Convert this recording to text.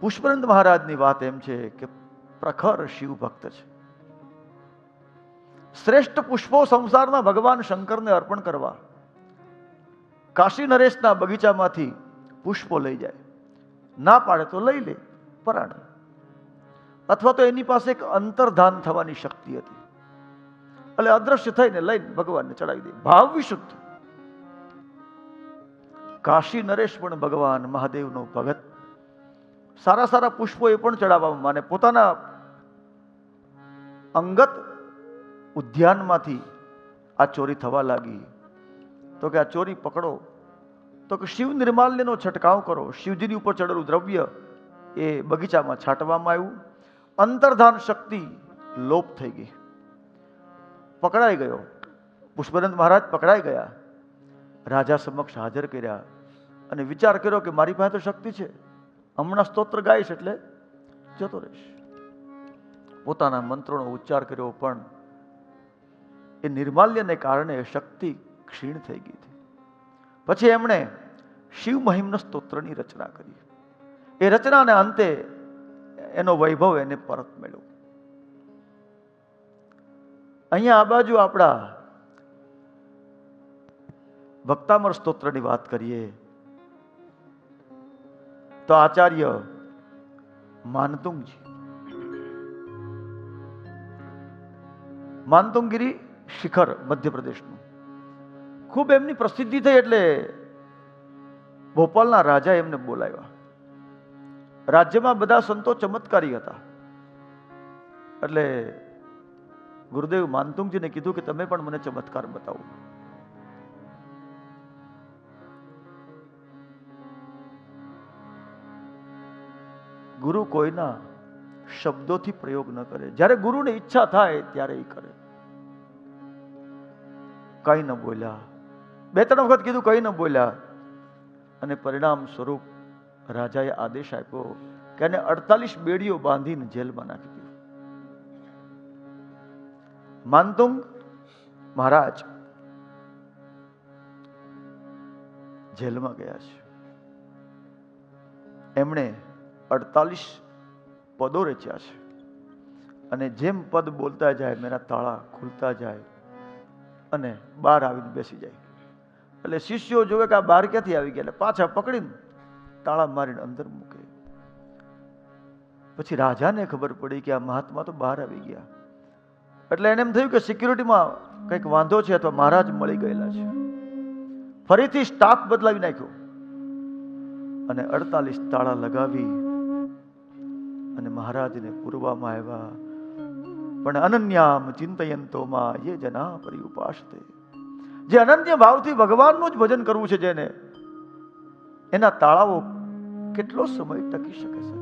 પુષ્પનંદ મહારાજની વાત એમ છે કે પ્રખર શિવ ભક્ત છે. શ્રેષ્ઠ પુષ્પો સંસારના ભગવાન શંકરને અર્પણ કરવા કાશી નરેશના બગીચામાંથી પુષ્પો લઈ જાય. ના પાડે તો લઈ લે, પરાણે. અથવા તો એની પાસે એક અંતર્ધાન થવાની શક્તિ હતી. એટલે અદ્રશ્ય થઈને લઈને ભગવાનને ચડાવી દે. ભાવ વિશુદ્ધ. કાશી નરેશ પણ ભગવાન મહાદેવનો ભગત સારા સારા પુષ્પો એ પણ ચડાવવામાં માને પોતાના અંગત ઉદ્યાનમાંથી આ ચોરી થવા લાગી. તો કે આ ચોરી પકડો. તો કે શિવ નિર્માલ્યનો છંટકાવ કરો. શિવજીની ઉપર ચડેલું દ્રવ્ય એ બગીચામાં છાંટવામાં આવ્યું. અંતર્ધાન શક્તિ લોપ થઈ ગઈ. પકડાઈ ગયો. પુષ્પનંદ મહારાજ પકડાઈ ગયા. રાજા સમક્ષ હાજર કર્યા અને વિચાર કર્યો કે મારી પાસે તો શક્તિ છે. હમણાં સ્તોત્ર ગાઈશ એટલે જતો રહીશ. પોતાના મંત્રોનો ઉચ્ચાર કર્યો પણ એ નિર્માલ્યને કારણે શક્તિ ક્ષીણ થઈ ગઈ હતી. પછી એમણે શિવ મહિમ્ન સ્તોત્રની રચના કરી. એ રચનાને અંતે એનો વૈભવ એને પરત મળ્યો. અહીંયા આ બાજુ આપણા ભક્તામર સ્તોત્રની વાત કરીએ તો આચાર્ય માનતુંગ છે માનતુંગીરી શિખર મધ્યપ્રદેશનું. ખૂબ એમની પ્રસિદ્ધિ થઈ એટલે ભોપાલના રાજા એમને બોલાવ્યા. રાજ્યમાં બધા સંતો ચમત્કારી હતા. એટલે ગુરુદેવ માનતુંગજીને કીધું કે તમે પણ મને ચમત્કાર બતાવો. ગુરુ કોઈના શબ્દોથી પ્રયોગ ન કરે. જ્યારે ગુરુને ઈચ્છા થાય ત્યારે એ કરે. કઈ ન બોલ્યા. બે ત્રણ વખત કીધું કઈ ન બોલ્યા. અને પરિણામ સ્વરૂપ રાજાએ આદેશ આપ્યો કે એને અડતાલીસ બેડીઓ બાંધીને જેલમાં નાખી દીધું. માનતુંગ મહારાજ, જેલમાં ગયા છે. એમણે અડતાલીસ પદો રચ્યા છે. અને જેમ પદ બોલતા જાય મેરા તાળા ખુલતા જાય અને બહાર આવીને બેસી જાય. એટલે શિષ્યો જોવે કે આ બહાર ક્યાંથી આવી ગયા? એટલે પાછા પકડીને તાળા મારીને અંદર મૂકે. પછી રાજાને ખબર પડી કે આ મહાત્મા તો બહાર આવી ગયા. એટલે એને એમ થયું કે સિક્યુરિટીમાં કંઈક વાંધો છે અથવા મહારાજ મળી ગયેલા છે. ફરીથી સ્ટાફ બદલાવી નાખ્યો. અને અડતાલીસ તાળા લગાવી અને મહારાજને પૂરવામાં આવ્યા. પણ અનન્યામ ચિંતયંતોમાં એ જના પરી ઉપાસતે જે અનન્ય ભાવથી ભગવાનનું જ ભજન કરવું છે જેને, એના તાળાઓ કેટલો સમય ટકી શકે છે?